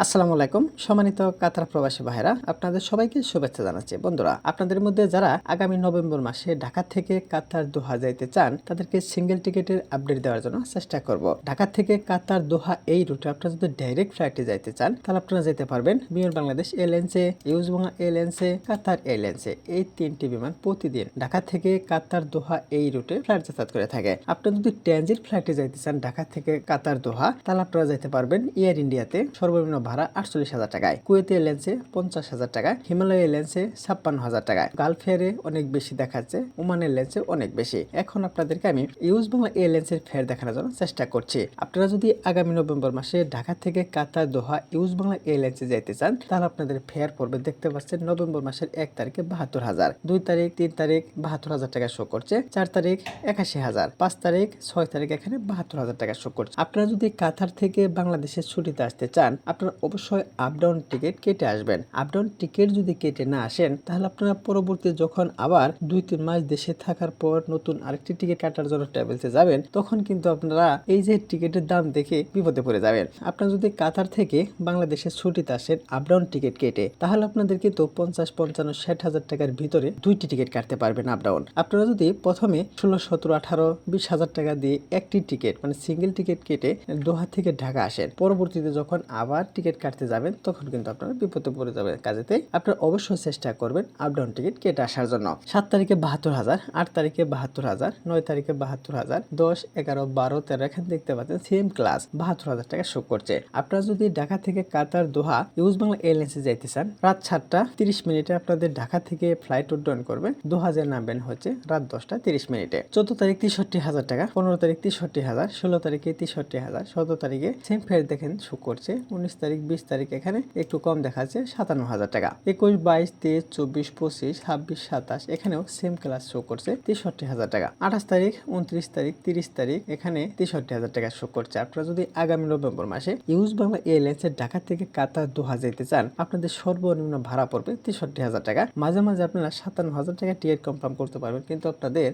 আসসালামু আলাইকুম, সম্মানিত কাতার প্রবাসী ভাইরা আপনাদের সবাইকে শুভেচ্ছা জানাচ্ছি। বন্ধুরা, আপনাদের মধ্যে যারা আগামী নভেম্বর মাসে ঢাকা থেকে কাতার দোহা যাইতে চান, তাদেরকে সিঙ্গেল টিকেটের আপডেট দেওয়ার জন্য চেষ্টা করব। ঢাকা থেকে কাতার দোহা এই রুটে আপনারা যদি ডাইরেক্ট ফ্লাইটে যাইতে চান, তাহলে আপনারা যেতে পারবেন বিমান বাংলাদেশ এয়ারলাইন্সে ইউজ বাংলা এয়ারলাইন্সে কাতার এয়ারলাইন্সে এই তিনটি বিমান প্রতিদিন ঢাকা থেকে কাতার দোহা এই রুটে ফ্লাইট যাতায়াত করে থাকে। আপনারা যদি ট্রানজিট ফ্লাইটে যাইতে চান ঢাকা থেকে কাতার দোহা, তাহলে আপনারা যেতে পারবেন এয়ার ইন্ডিয়াতে সর্বনিম্ন ভাড়া আটচল্লিশ হাজার টাকায়। কুয়েত এয়ারলাইন্সে পঞ্চাশ হাজার টাকা হিমালয় এয়ারলাইন্সে ছাপ্পান্ন হাজার টাকায়। গালফ এয়ারে অনেক বেশি দেখাচ্ছে ওমান এয়ারলাইন্সে অনেক বেশি। এখন আপনাদেরকে আমি ইউজ বাংলা এয়ারলাইন্সের ফেয়ার দেখানোর জন্য চেষ্টা করছি। আপনারা যদি আগামী নভেম্বর মাসে ঢাকা থেকে কাতার, দোহা ইউজ বাংলা এয়ারলাইন্সে যাইতে চান, তাহলে আপনাদের ফেয়ার পড়বে দেখতে পাচ্ছেন নভেম্বর মাসের এক তারিখে বাহাত্তর হাজার। দুই তারিখ, তিন তারিখ বাহাত্তর হাজার টাকা শো করছে, চার তারিখ একাশি হাজার। পাঁচ তারিখ ছয় তারিখ এখানে বাহাত্তর হাজার টাকা শো করছে। আপনারা যদি কাতার থেকে বাংলাদেশের ছুটিতে আসতে চান, আপনারা অবশ্যই আপ ডাউন টিকিট কেটে আসবেন। আপডাউন টিকিট যদি কেটে না আসেন, তাহলে আপনারা পরবর্তী যখন আবার দুই তিন মাস দেশে থাকার পর নতুন আরেকটি টিকিট কাটার জন্য ট্রাভেলসে যাবেন, তখন কিন্তু আপনারা এই যে টিকিটের দাম দেখে বিপদে পড়ে যাবেন। আপনারা যদি কাতার থেকে বাংলাদেশের ছুটিতে আসেন আপডাউন টিকিট কেটে, তাহলে আপনাদের কিন্তু পঞ্চাশ, পঞ্চান্ন, ষাট হাজার টাকার ভিতরে দুইটি টিকিট কাটতে পারবেন আপডাউন আপনারা যদি প্রথমে ষোলো, সতেরো, আঠারো, বিশ হাজার টাকা দিয়ে একটি টিকিট মানে সিঙ্গেল টিকিট কেটে দোহা থেকে ঢাকা আসেন, পরবর্তীতে যখন আবার টিকিট কাটতে যাবেন, তখন কিন্তু আপনারা বিপদে পড়ে যাবেন। কাজেতে আপনারা অবশ্যই চেষ্টা করবেন আপ ডাউন টিকিট কেটে আসার জন্য। সাত তারিখে বাহাত্তর হাজার, আট তারিখে বাহাত্তর হাজার, নয় তারিখে বাহাত্তর হাজার, দশ, এগারো, বারো, তেরো, এখানে দেখতে পাচ্ছেন সেম ক্লাস বাহাত্তর হাজার টাকা শো করছে। আপনারা যদি ঢাকা থেকে কাতার দোহা, ইউজ বাংলা এয়ারলাইন্সে যাইতে চান, রাত সাতটা তিরিশ মিনিটে আপনাদের ঢাকা থেকে ফ্লাইট উড্ডয়ন করবে দু হাজার নামবেন হচ্ছে রাত দশটা তিরিশ মিনিটে। চোদ্দ তারিখ তেষট্টি হাজার টাকা, পনেরো তারিখ তেষট্টি হাজার, ষোলো তারিখে তেষট্টি হাজার, সতেরো তারিখে সেম ফেয়ার দেখেন শো করছে, উনিশ তারিখ বিশ তারিখ এখানে একটু কম দেখাচ্ছে, সাতান্ন হাজার টাকা। একুশ, বাইশ, তেইশ, চব্বিশ, পঁচিশ, ছাব্বিশ, সাতাশ, এখানেও সেম ক্লাস শো করছে, তেষট্টি হাজার টাকা। আঠাশ তারিখ, উনত্রিশ তারিখ, তিরিশ তারিখ, এখানে তেষট্টি হাজার টাকা শো করছে। আপনারা যদি আগামী নভেম্বর মাসে ইউজ বাংলা এয়ারলাইন্সের ঢাকা থেকে কাতার, দোহা যেতে চান, আপনাদের সর্বনিম্ন ভাড়া পড়বে তেষট্টি হাজার টাকা। মাঝে মাঝে আপনারা সাতান্ন হাজার টাকা টিকিট কনফার্ম করতে পারবেন, কিন্তু আপনাদের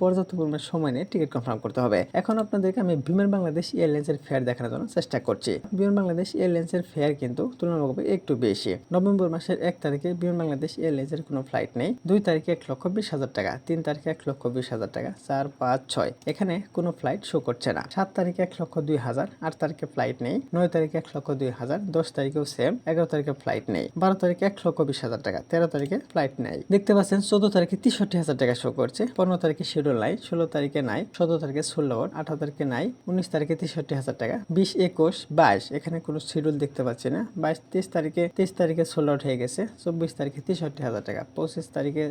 পর্যাপ্ত পরিমাণ সময় নিয়ে টিকিট কনফার্ম করতে হবে। এখন আপনাদেরকে আমি বিমান বাংলাদেশ এয়ারলাইন্সের ফেয়ার দেখানোর জন্য চেষ্টা করছি। বিমান বাংলাদেশ এয়ারলাইন্সের ফেয়ার কিন্তু তুলনামূলকভাবে একটু বেশি। নভেম্বর মাসের এক তারিখে বিমান বাংলাদেশ এয়ারলাইন্সের কোনো ফ্লাইট নেই। দুই তারিখে এক লক্ষ বিশ হাজার টাকা, তিন তারিখে এক লক্ষ বিশ হাজার টাকা, চার, পাঁচ, ছয়। এখানে কোনো ফ্লাইট শো করছে না। সাত তারিখে এক লক্ষ দুই হাজার, আট তারিখে ফ্লাইট নেই। নয় তারিখে এক লক্ষ দুই হাজার, দশ তারিখেও সেম এগারো তারিখে ফ্লাইট নেই। বারো তারিখে এক লক্ষ বিশ হাজার টাকা, তেরো তারিখে ফ্লাইট নেই। দেখতে পাচ্ছেন, চোদ্দ তারিখে তেষট্টি হাজার টাকা শো করছে। পনেরো তারিখে শিডিউল নাই, ষোলো তারিখে নাই, সতেরো তারিখে ষোলো, আঠারো তারিখে নাই, উনিশ তারিখে তেষট্টি হাজার টাকা, বিশ, একুশ, বাইশ। এখানে কোনো শিডিউল দেখতে পাচ্ছি না। বাইশ, তেইশ তারিখে তেইশ তারিখে ষোলো আউট হয়ে গেছে। চব্বিশ তারিখে তেষট্টি হাজার টাকা। পঁচিশ তারিখে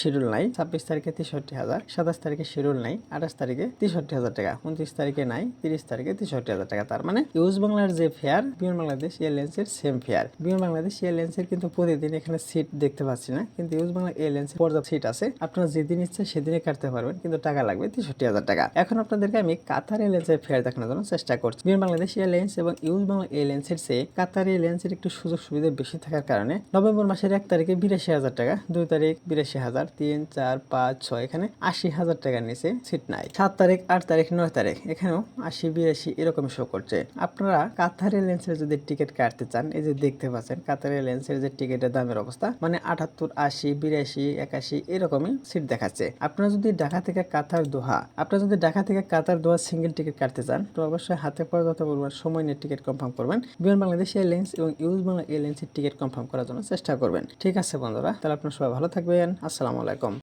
শিডিউল নাই। ছাব্বিশ তারিখে তেষট্টি হাজার। সাতাশ তারিখে শিডিউল নাই। আঠাশ তারিখে তেষট্টি হাজার টাকা। উনত্রিশ তারিখে নাই। তিরিশ তারিখে তেষট্টি হাজার টাকা। তার মানে ইউজ বাংলার যে ফেয়ার বিমান বাংলাদেশ এয়ারলাইন্সের সেম ফেয়ার বিমান বাংলাদেশ এয়ারলাইন্সের কিন্তু প্রতিদিন এখানে সিট দেখতে পাচ্ছি না। কিন্তু ইউজ বাংলা এয়ারলাইন্সের পর্যাপ্ত সিট আছে। আপনারা যেদিন ইচ্ছে সেদিনে কাটতে পারবেন। কিন্তু টাকা লাগবে তেষট্টি হাজার টাকা। এখন আপনাদেরকে আমি কাতার এয়ারলাইন্সের ফেয়ার দেখানোর জন্য চেষ্টা করছি। বিমান বাংলাদেশ এয়ারলাইন্স এবং ইউজ বাংলা এয়ারলাইন্সের চেয়ে কাতার এয়ারলাইন্সের একটু সুযোগ সুবিধা বেশি থাকার কারণে নভেম্বর মাসের এক তারিখে বিরাশি হাজার টাকা, দুই তারিখ বিরাশি হাজার, তিন, চার, পাঁচ, ছয়, এখানে আশি হাজার টাকার নিচে সিট নাই। সাত তারিখ, আট তারিখ, নয় তারিখ, এখানেও আশি, বিরাশি এরকম শো করছে। আপনারা কাতার এয়ারলাইন্সের যদি টিকিট কাটতে চান, এই যে দেখতে পাচ্ছেন, কাতারি লেন্সের যে টিকিটের দামের অবস্থা মানে আটাত্তর, আশি, বিরাশি, একাশি এরকমই সিট দেখাচ্ছে। আপনারা যদি ঢাকা থেকে কাতার দোহা, আপনারা যদি ঢাকা থেকে কাতার দোহা সিঙ্গেল টিকিট কাটতে চান, তো অবশ্যই হাতে পর্যাপ্ত পরিমাণ সময় নিয়ে টিকিট কনফার্ম করবেন। বিমান বাংলাদেশ এয়ারলাইন্স এবং ইউজ বাংলা এয়ারলাইন্সের টিকিট কনফার্ম করার জন্য চেষ্টা করবেন। ঠিক আছে বন্ধুরা, তাহলে আপনারা সবাই ভালো থাকবেন। আসসালামু আলাইকুম।